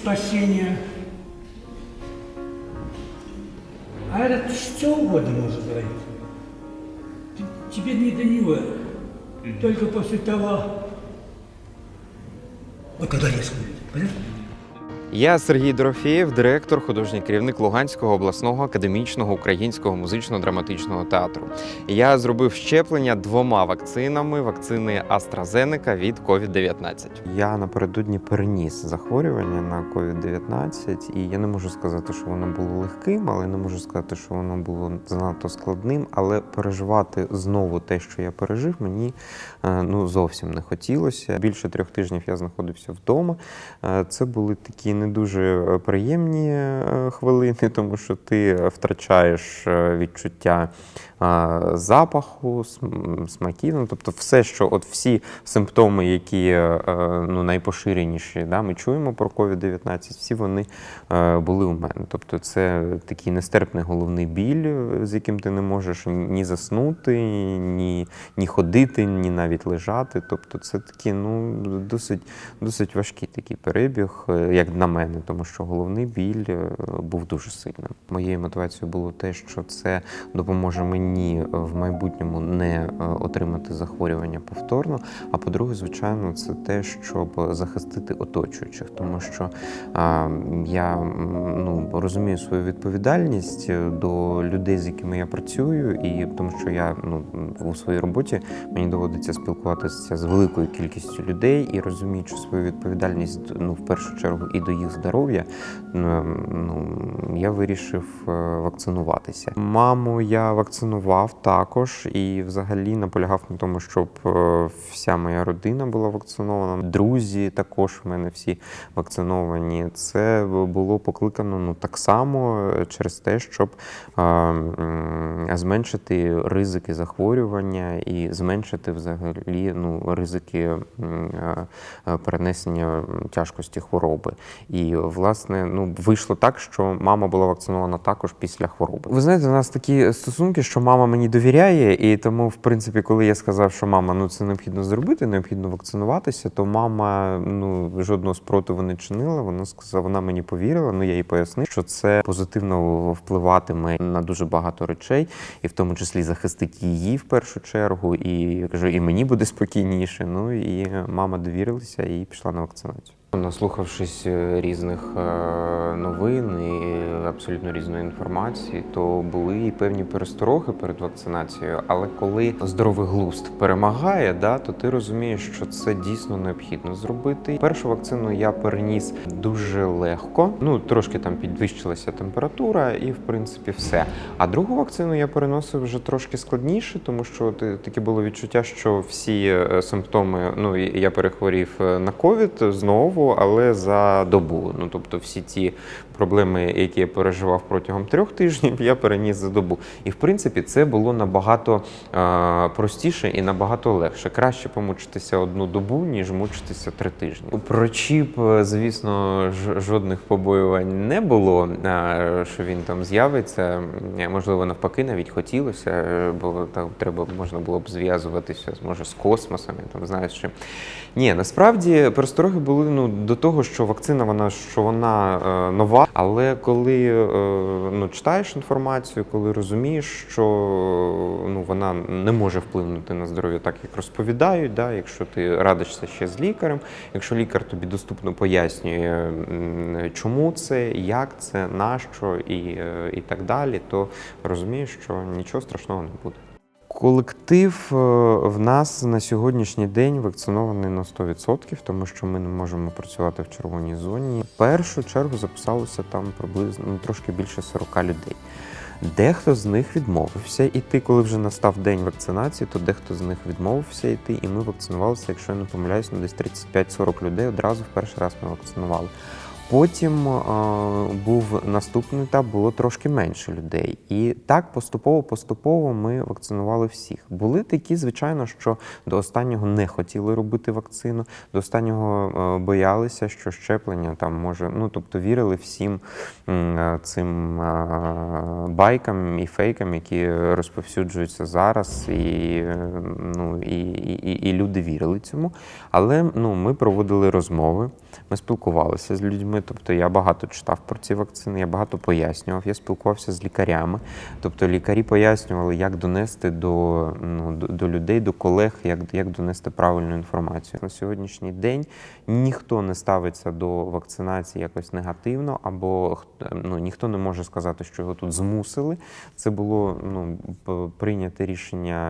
спасения. А этот что угодно может говорить. Тебе не до него. Только после того, вот когда я смотрю, понятно? Я Сергій Дорофєєв, директор, художній керівник Луганського обласного академічного українського музично-драматичного театру. Я зробив щеплення двома вакцинами: вакцини AstraZeneca від COVID-19. Я напередодні переніс захворювання на COVID-19, і я не можу сказати, що воно було легким, але не можу сказати, що воно було занадто складним. Але переживати знову те, що я пережив, мені е, ну зовсім не хотілося. Більше трьох тижнів я знаходився вдома. Е, Це були такі не дуже е, приємні е, хвилини, тому що ти втрачаєш е, відчуття е, запаху, см- смаків. Ну, тобто, все, що от всі симптоми, які е, ну, найпоширеніші, да, ми чуємо про COVID-19, всі вони е, були у мене. Тобто, це такий нестерпний головний біль, е, з яким ти не можеш ні заснути, ні, ні ходити, ні навіть лежати. Тобто, це такі ну, досить, досить важкий такий перебіг, е, як на мене, тому що головний біль е, був дуже сильним. Моєю мотивацією було те, що це допоможе мені в майбутньому не е, отримати захворювання повторно. А по-друге, звичайно, це те, щоб захистити оточуючих, тому що а, я ну, розумію свою відповідальність е, до людей, з якими я працюю, і тому що я ну, у своїй роботі мені доводиться спілкуватися з великою кількістю людей і розуміючи свою відповідальність ну, в першу чергу і до їх здоров'я, ну, я вирішив е, вакцинуватися. Маму я вакцинував також і взагалі наполягав на тому, щоб е, вся моя родина була вакцинована. Друзі також в мене всі вакциновані. Це було покликано ну, так само е, через те, щоб е, зменшити ризики захворювання і зменшити взагалі ну, ризики перенесення тяжкості хвороби. І власне ну вийшло так, що мама була вакцинована також після хвороби. Ви знаєте, у нас такі стосунки, що мама мені довіряє, і тому, в принципі, коли я сказав, що мама, ну це необхідно зробити, необхідно вакцинуватися, то мама ну жодного спротиву не чинила. Вона сказала, вона мені повірила. Ну я їй пояснив, що це позитивно впливатиме на дуже багато речей, і в тому числі захистить її в першу чергу. І я кажу, і мені буде спокійніше. Ну і мама довірилася і пішла на вакцинацію. Наслухавшись е, різних е, новин і абсолютно різної інформації, то були і певні перестороги перед вакцинацією. Але коли здоровий глузд перемагає, да, то ти розумієш, що це дійсно необхідно зробити. Першу вакцину я переніс дуже легко. Ну трошки там підвищилася температура, і в принципі все. А другу вакцину я переносив вже трошки складніше, тому що ти- таке було відчуття, що всі е, симптоми, ну я перехворів е, на ковід знову, але за добу. Ну тобто, всі ті проблеми, які я переживав протягом трьох тижнів, я переніс за добу. І в принципі, це було набагато е, простіше і набагато легше. Краще помучитися одну добу, ніж мучитися три тижні. Про чіп, е, звісно, жодних побоювань не було, е, що він там з'явиться. Можливо, навпаки, навіть хотілося, бо там треба можна було б зв'язуватися може з космосом, я там знаєш чи. Ні, насправді перестороги були ну до того, що вакцина вона що вона е, нова. Але коли е, ну читаєш інформацію, коли розумієш, що ну вона не може вплинути на здоров'я так, як розповідають, да, якщо ти радишся ще з лікарем, якщо лікар тобі доступно пояснює, чому це, як це, нащо і, е, і так далі, то розумієш, що нічого страшного не буде. Колектив е, в нас на сьогоднішній день вакцинований на 100%, тому що ми не можемо працювати в червоній зоні. В першу чергу записалося там приблизно ну, трошки більше 40 людей. Дехто з них відмовився йти, коли вже настав день вакцинації, то дехто з них відмовився йти, і ми вакцинувалися, якщо я не помиляюсь, на десь 35-40 людей одразу в перший раз ми вакцинували. Потім е, був наступний етап, було трошки менше людей. І так поступово-поступово ми вакцинували всіх. Були такі, звичайно, що до останнього не хотіли робити вакцину, до останнього е, боялися, що щеплення там може. Ну тобто вірили всім м, е, цим е, байкам і фейкам, які розповсюджуються зараз, і, ну, і, і, і люди вірили цьому. Але ну, ми проводили розмови, ми спілкувалися з людьми. Вакцинами. Тобто я багато читав про ці вакцини, я багато пояснював. Я спілкувався з лікарями. Тобто лікарі пояснювали, як донести до, ну, до, до людей, до колег, як, як донести правильну інформацію. На сьогоднішній день ніхто не ставиться до вакцинації якось негативно, або ну, ніхто не може сказати, що його тут змусили. Це було ну, прийняте рішення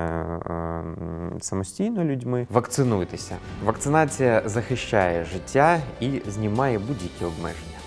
е, самостійно людьми. Вакцинуйтеся. Вакцинація захищає життя і знімає будь-які обмеження.